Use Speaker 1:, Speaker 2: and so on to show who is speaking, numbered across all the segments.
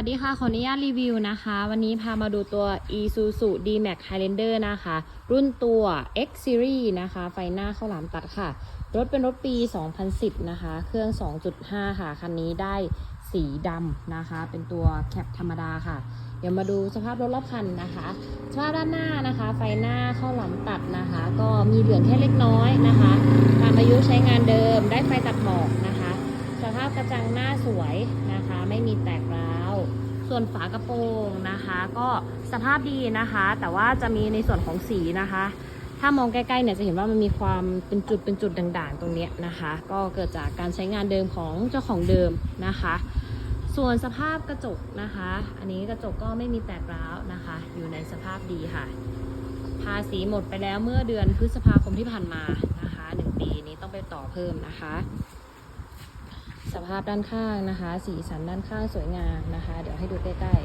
Speaker 1: วัสดีค่ะ ขออนุญาตรีวิวนะคะ วันนี้พามาดูตัว Isuzu D-Max Highlander นะคะ รุ่นตัว X Series นะคะ ไฟหน้าข้าหลามตัดค่ะ รถเป็นรถปี 2010 นะคะ เครื่อง 2.5 ค่ะ คันนี้ได้สีดำนะคะ เป็นตัวแคปธรรมดาค่ะ เดี๋ยวมาดูสภาพรถรอบคันนะคะ สภาพด้านหน้านะคะ ไฟหน้าข้าหลามตัดนะคะ ก็มีเหลืองแค่เล็กน้อยนะคะ ตามอายุใช้งานเดิม ได้ไฟตัดหมอกนะคะ ภาพกระจังหน้าสวยนะคะ ไม่มีแตกร้าว ส่วนฝากระโปรงนะคะ ก็สภาพดีนะคะ แต่ว่าจะมีในส่วนของสีนะคะ ถ้ามองใกล้ๆเนี่ยจะเห็นว่ามันมีความเป็นจุดเป็นจุดด่างๆ ตรงเนี้ยนะคะ ก็เกิดจากการใช้งานเดิมของเจ้าของเดิมนะคะ ส่วนสภาพกระจกนะคะ อันนี้กระจกก็ไม่มีแตกร้าวนะคะ อยู่ในสภาพดีค่ะภาษีหมดไปแล้วเมื่อเดือนพฤษภาคมที่ผ่านมานะคะหนึ่งปีนี้ต้องไปต่อเพิ่มนะคะ สภาพด้านข้างนะคะ สีสันด้านข้างสวยงามนะคะ เดี๋ยวให้ดูใกล้ๆ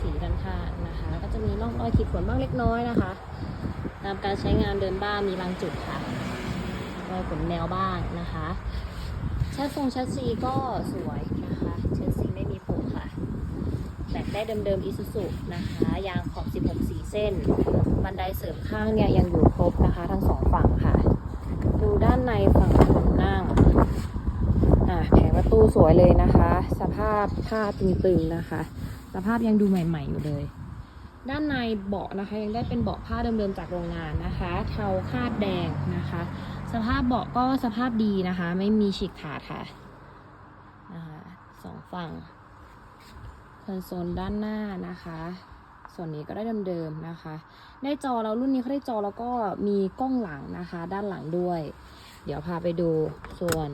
Speaker 1: สีด้านข้างนะคะก็จะมีร่องรอยขีดข่วนบ้างเล็กน้อยนะคะ ตามการใช้งานเดินบ้างมีรางจุดค่ะรอยขนแนวบ้างนะคะชัดทรงชัดซีก็สวยนะคะเชัดซีไม่มีผุค่ะแต่ได้เดิมๆอิซูซุนะคะ ยางขอบ 16 สีเส้น บันไดเสริมข้างเนี่ยยังอยู่ครบนะคะ ทั้งสองฝั่งค่ะ ดูด้านในฝั่งคนนั่ง อ่าแผงประตูสวยเลยนะคะ สภาพผ้าตึงๆนะคะ สภาพยังดูใหม่ ๆ อยู่เลย ด้านในเบาะนะคะ ยังได้เป็นเบาะผ้าเดิมๆจากโรงงานนะคะ เทาคาดแดงนะคะ สภาพเบาะก็สภาพดีนะคะ ไม่มีฉีกขาดค่ะนะคะสองฝั่งคอนโซลด้านหน้านะคะ ส่วนนี้ก็ได้เดิมๆนะคะได้จอแล้วรุ่นนี้เขาได้จอแล้วก็มีกล้องหลังนะคะ ด้านหลังด้วย เดี๋ยวพาไปดูส่วน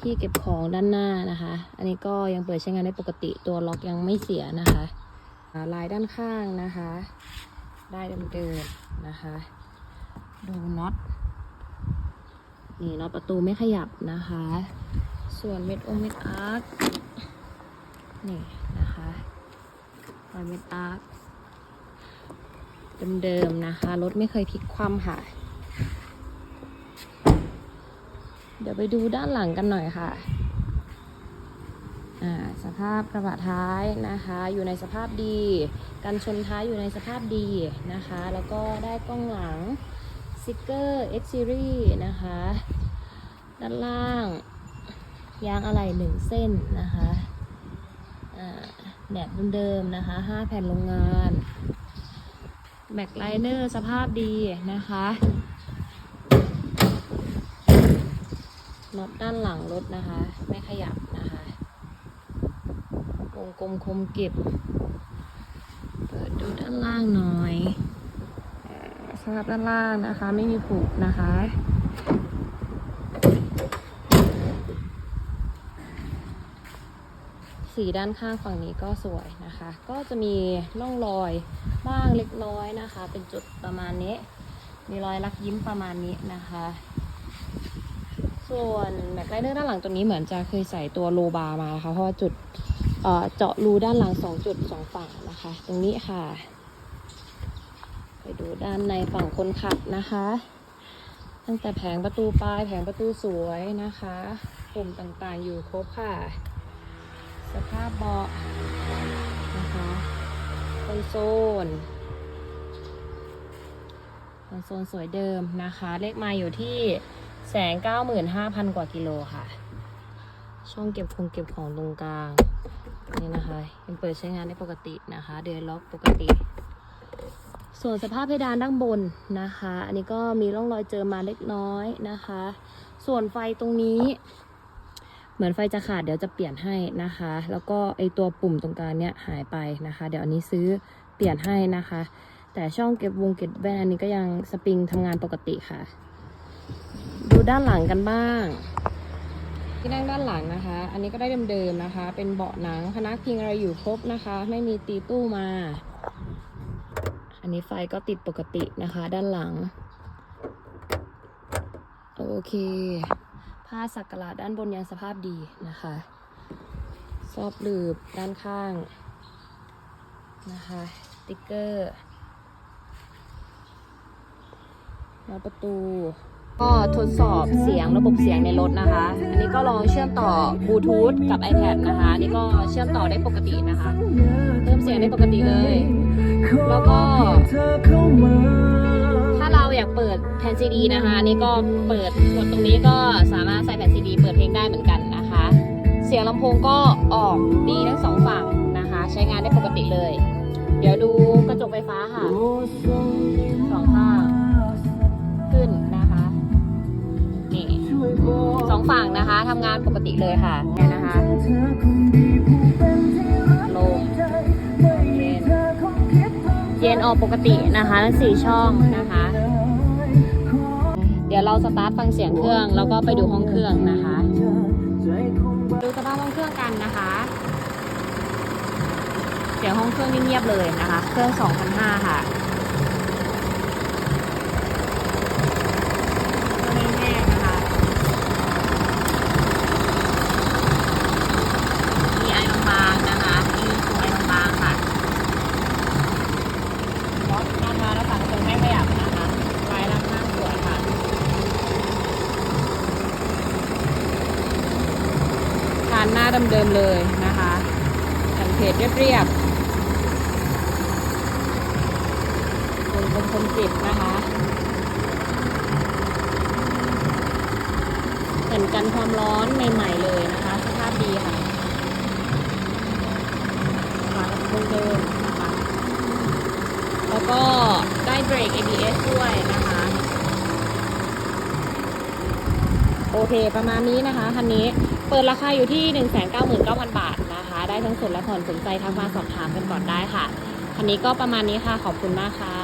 Speaker 1: ที่เก็บของด้านหน้านะคะ อันนี้ก็ยังเปิดใช้งานได้ปกติตัวล็อกยังไม่เสียนะคะลายด้านข้างนะคะ ได้เดิมๆนะคะ ดูน็อตนี่น็อตประตูไม่ขยับนะคะ ส่วนเม็ดองเม็ดอาร์คนี่นะคะรอยเม็ดอาร์ค เดิมๆนะคะ รถไม่เคยพลิกคว่ำค่ะ เดี๋ยวไปดูด้านหลังกันหน่อยค่ะอ่าสภาพกระบะท้ายนะคะ อยู่ในสภาพดีกันชนท้ายอยู่ในสภาพดีนะคะ แล้วก็ได้กล้องหลังสติกเกอร์ X Series นะคะ ด้านล่าง ยางอะไหล่หนึ่งเส้นนะคะแหนบเดิมๆนะคะ 5 แผ่นโรงงาน แม็คไลเนอร์สภาพดีนะคะน็อตด้านหลังรถนะคะ ไม่ขยับนะคะวงกลมคมเก็บ เปิดดูด้านล่างหน่อยสภาพด้านล่างนะคะ ไม่มีผุนะคะ สีด้านข้างฝั่งนี้ก็สวยนะคะ ก็จะมีร่องรอยบ้างเล็กน้อยนะคะ เป็นจุดประมาณนี้ มีรอยรักยิ้มประมาณนี้นะคะ ส่วนแม็กไลเนอร์ด้านหลังตัวนี้เหมือนจะเคยใส่ตัวโลบาร์มานะคะ เพราะว่าจุดเอ่อเจาะรูด้านหลังสองจุดสองฝั่งนะคะ ตรงนี้ค่ะ ไปดูด้านในฝั่งคนขับนะคะ ตั้งแต่แผงประตูปลายแผงประตูสวยนะคะปุ่มต่างๆอยู่ครบค่ะ สภาพเบาะนะคะคอนโซลคอนโซลสวยเดิมนะคะ เลขมาอยู่ที่แสนเก้าหมื่นห้าพันกว่ากิโลค่ะ ช่องเก็บคงเก็บของตรงกลาง นี่นะคะยังเปิดใช้งานได้ปกตินะคะ เดือนล็อกปกติ ส่วนสภาพเพดานด้านบนนะคะ อันนี้ก็มีร่องรอยเจอมาเล็กน้อยนะคะ ส่วนไฟตรงนี้ เหมือนไฟจะขาดเดี๋ยวจะเปลี่ยนให้นะคะ แล้วก็ไอตัวปุ่มตรงกลางเนี้ยหายไปนะคะ เดี๋ยวอันนี้ซื้อเปลี่ยนให้นะคะ แต่ช่องเก็บวงเก็บแว่นอันนี้ก็ยังสปริงทำงานปกติค่ะ ดูด้านหลังกันบ้าง ที่นั่งด้านหลังนะคะ อันนี้ก็ได้เดิมๆนะคะ เป็นเบาะหนังพนักพิงอะไรอยู่ครบนะคะ ไม่มีตีตู้มา อันนี้ไฟก็ติดปกตินะคะ ด้านหลัง โอเค ผ้าสักการะด้านบนยังสภาพดีนะคะ ซอบหลืบด้านข้างนะคะ ติ๊กเกอร์หน้าประตู ก็ทดสอบเสียงระบบเสียงในรถนะคะ อันนี้ก็ลองเชื่อมต่อบลูทูธกับ iPad นะคะ อันนี่ก็เชื่อมต่อได้ปกตินะคะ เพิ่มเสียงได้ปกติเลย แล้วก็ อยากเปิดแผ่นซีดีนะคะนี่ก็เปิดกดตรงนี้ก็สามารถใส่แผ่นซีดีเปิดเพลงได้เหมือนกันนะคะ เสียงลำโพงก็ออกดีทั้งสองฝั่งนะคะ ใช้งานได้ปกติเลย เดี๋ยวดูกระจกไฟฟ้าค่ะสองข้างขึ้นนะคะนี่สองฝั่งนะคะทำงานปกติเลยค่ะเนี่ยนะคะลงเย็นเย็นออกปกตินะคะทั้งสี่ช่องนะคะ เดี๋ยวเราสตาร์ทฟังเสียงเครื่อง แล้วก็ไปดูห้องเครื่องนะคะ ดูสภาพห้องเครื่องกันนะคะ เสียงห้องเครื่องนี่เงียบเลยนะคะ เครื่อง 2,500 ค่ะเครื่องแห้งๆนะคะ มีไอลบางๆนะคะ มีตัวไอลบางๆค่ะรถนะคะแล้วฝั่งตรงไม่ขยับนะคะไว้รับนั่งสวยค่ะ ทานหน้าเดิมๆเลยนะคะแผ่นเพจเรียบๆเป็นคมๆจิบนะคะแผ่นกันความร้อนใหม่ๆเลยนะคะสภาพดีค่ะราคาเดิมนะคะแล้วก็ได้เบรก ABS ด้วยนะคะ โอเค ประมาณนี้นะคะคันนี้เปิดราคาอยู่ที่ 199,000 บาทนะคะ ได้ทั้งส่วนและผ่อนสนใจทักมาสอบถามกันก่อนได้ค่ะคันนี้ก็ประมาณนี้ค่ะขอบคุณมากค่ะ